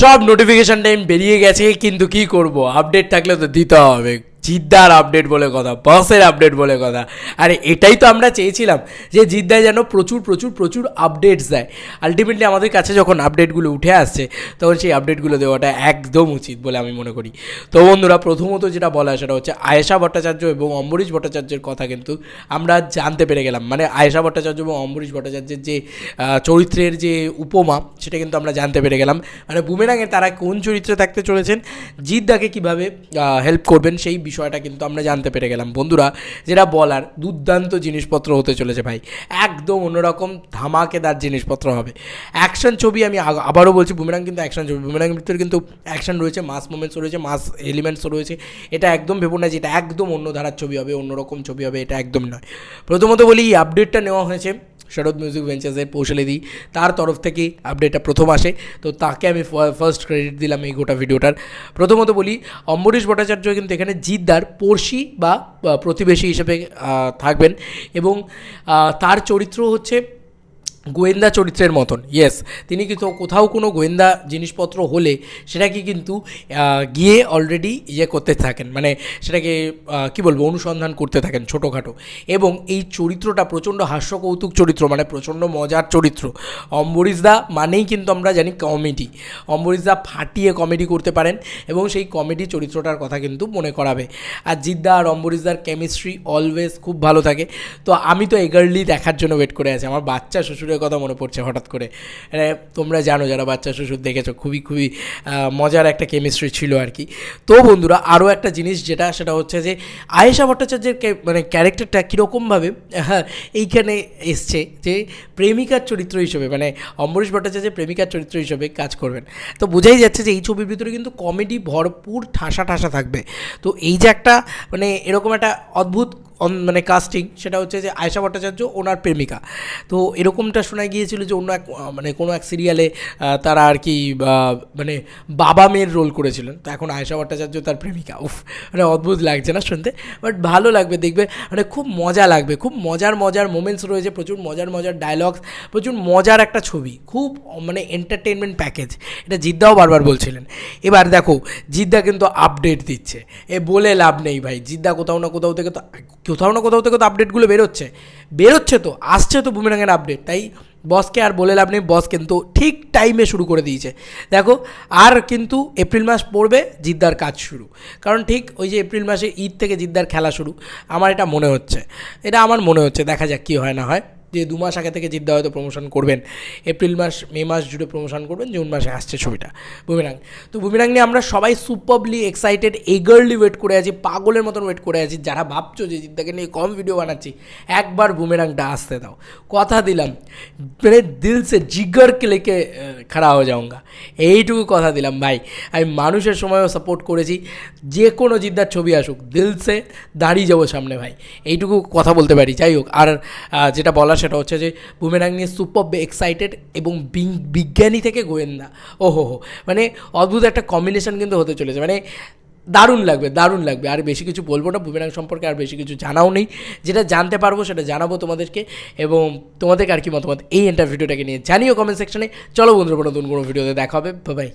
সব notification time বেরিয়ে গেছে কিন্তু কি করব? আপডেট থাকলে তো দিতে হবে। জিদ্দার আপডেট বলে কথা, বসের আপডেট বলে কথা। আরে এটাই তো আমরা চেয়েছিলাম যে জিদ্দায় যেন প্রচুর প্রচুর প্রচুর আপডেটস দেয়। আলটিমেটলি আমাদের কাছে যখন আপডেটগুলো উঠে আসছে, তখন সেই আপডেটগুলো দেওয়াটা একদম উচিত বলে আমি মনে করি। তো বন্ধুরা, প্রথমত যেটা বলা সেটা হচ্ছে আয়েশা ভট্টাচার্য এবং অম্বরীশ ভট্টাচার্যের কথা কিন্তু আমরা জানতে পেরে গেলাম। মানে আয়েশা ভট্টাচার্য এবং অম্বরীশ ভট্টাচার্যের যে চরিত্রের যে উপমা, সেটা কিন্তু আমরা জানতে পেরে গেলাম। মানে বুমেরাঙে তারা কোন চরিত্রে থাকতে চলেছেন, জিদ্দাকে কীভাবে হেল্প করবেন সেই বিষয়টা কিন্তু আমরা জানতে পেরে গেলাম। বন্ধুরা, যেটা বলার, দুর্দান্ত জিনিসপত্র হতে চলেছে ভাই। একদম অন্যরকম ধামাকেদার জিনিসপত্র হবে। অ্যাকশন ছবি আমি আবারও বলছি, বুমেরাং কিন্তু অ্যাকশন ছবি। বুমেরাং ভিতরে কিন্তু অ্যাকশন রয়েছে, মাস মোমেন্টস রয়েছে, মাস এলিমেন্টসও রয়েছে। এটা একদম ভেবো না যে এটা একদম অন্য ধারার ছবি হবে, অন্যরকম ছবি হবে, এটা একদম নয়। প্রথমত বলি, এই আপডেটটা নেওয়া হয়েছে শরৎ মিউজিক ভেঞ্চার্সের দিই। তার তরফ থেকে আপডেটটা প্রথম আসে। তো তাকে আমি ফার্স্ট ক্রেডিট দিলাম এই গোটা ভিডিওটার। প্রথমত বলি, অম্বরীশ ভট্টাচার্য কিন্তু এখানে জিদ্দার পড়শি বা প্রতিবেশী হিসেবে থাকবেন এবং তার চরিত্র হচ্ছে গোয়েন্দা চরিত্রের মতন ইয়েস তিনি কিন্তু কোথাও কোনো গোয়েন্দা জিনিসপত্র হলে সেটাকে কিন্তু গিয়ে অলরেডি ইয়ে করতে থাকেন মানে সেটাকে কি বলব, অনুসন্ধান করতে থাকেন ছোটোখাটো। এবং এই চরিত্রটা প্রচণ্ড হাস্যকৌতুক চরিত্র মানে প্রচণ্ড মজার চরিত্র। অম্বরীশদা মানেই কিন্তু আমরা জানি কমেডি অম্বরীশদা ফাটিয়ে কমেডি করতে পারেন এবং সেই কমেডি চরিত্রটার কথা কিন্তু মনে করাবে। আর জিদ্দা আর অম্বরীশদার কেমিস্ট্রি অলওয়েজ খুব ভালো থাকে। তো আমি তো এগারলি দেখার জন্য ওয়েট করে আছি, আমার বাচ্চা শ্বশুরের কথা মনে পড়ছে হঠাৎ করে। মানে তোমরা জানো যারা বাচ্চা শ্বশুর দেখেছ, খুবই খুবই মজার একটা কেমিস্ট্রি ছিল আর কি। তো বন্ধুরা আরও একটা জিনিস যেটা, সেটা হচ্ছে যে, আয়েশা ভট্টাচার্যের মানে ক্যারেক্টারটা কীরকমভাবে হ্যাঁ এইখানে এসছে যে, প্রেমিকার চরিত্র হিসেবে মানে অম্বরীশ ভট্টাচার্যের প্রেমিকার চরিত্র হিসেবে কাজ করবেন। তো বোঝাই যাচ্ছে যে, এই ছবির ভিতরে কিন্তু কমেডি ভরপুর ঠাসা ঠাসা থাকবে। তো এই যে একটা মানে এরকম একটা অদ্ভুত মানে কাস্টিং সেটা হচ্ছে যে আয়েশা ভট্টাচার্য, ওনার প্রেমিকা। তো এরকমটা শোনা গিয়েছিল যে অন্য এক মানে কোনো এক সিরিয়ালে তারা আর কি মানে বাবা মেয়ের রোল করেছিলেন। তো এখন আয়েশা ভট্টাচার্য তার প্রেমিকা। উফ মানে অদ্ভুত লাগছে না শুনতে? বাট ভালো লাগবে, দেখবে মানে খুব মজা লাগবে, খুব মজার মজার মোমেন্টস রয়েছে, প্রচুর মজার মজার ডায়লগস প্রচুর মজার একটা ছবি, খুব মানে এন্টারটেনমেন্ট প্যাকেজ এটা জিদ্দাও বারবার বলছিলেন। এবার দেখো, জিদ্দা কিন্তু আপডেট দিচ্ছে। এ বলে লাভ নেই ভাই, জিদ্দা কোথাও না কোথাও থেকে তো কোথাও না কোথাও থেকে তো আপডেটগুলো বেরোচ্ছে। বেরোচ্ছে তো, আসছে তো বুমেরাঙের আপডেট তাই বসকে আর বলে লাভ নেই বস কিন্তু ঠিক টাইমে শুরু করে দিয়েছে। দেখো, আর কিন্তু এপ্রিল মাস পড়বে, জিদ্দার কাজ শুরু। কারণ ঠিক ওই যে এপ্রিল মাসে ঈদ থেকে জিদ্দার খেলা শুরু। আমার এটা মনে হচ্ছে। এটা আমার মনে হচ্ছে, দেখা যাক কী হয় না হয়। যে দু মাস আগে থেকে জিদ্দা হয়তো প্রমোশন করবেন। এপ্রিল মাস মে মাস জুড়ে প্রমোশন করবেন জুন মাসে আসছে ছবিটা। বুমিরাং তো বুমিরাং নিয়ে আমরা সবাই সুপারলি এক্সাইটেড এগারলি ওয়েট করে আছি, পাগলের মতন ওয়েট করে আছি, যারা ভাবছ যে জিদ্দাকে নিয়ে কম ভিডিও বানাচ্ছি, একবার বুমেরাংটা আসতে দাও। কথা দিলাম। মানে দিল সে জিগরকে লেকে খাড়া হয়ে যাওঙ্গা। এইটুকু কথা দিলাম, ভাই। আমি মানুষের সময়ও সাপোর্ট করেছি। যে কোনো জিদ্দার ছবি আসুক, দিল সে দাঁড়িয়ে যাব সামনে, ভাই। এইটুকু কথা বলতে পারি। যাই হোক, আর যেটা বলা সেটা হচ্ছে যে বুমেরাং নিয়ে সুপার এক্সাইটেড এবং বিজ্ঞানী থেকে গোয়েন্দা। ও হো হো মানে অদ্ভুত একটা কম্বিনেশন কিন্তু হতে চলেছে। মানে দারুণ লাগবে দারুণ লাগবে। আর বেশি কিছু বলব না বুমেরাং সম্পর্কে আর বেশি কিছু জানাও নেই। যেটা জানতে পারব সেটা জানাব তোমাদেরকে এবং তোমাদেরকে আর কি মতামত এই এন্টার ভিডিওটাকে নিয়ে জানিও কমেন্ট সেকশনে চলো বন্ধুরা নতুন কোনো ভিডিওতে দেখা হবে। বাই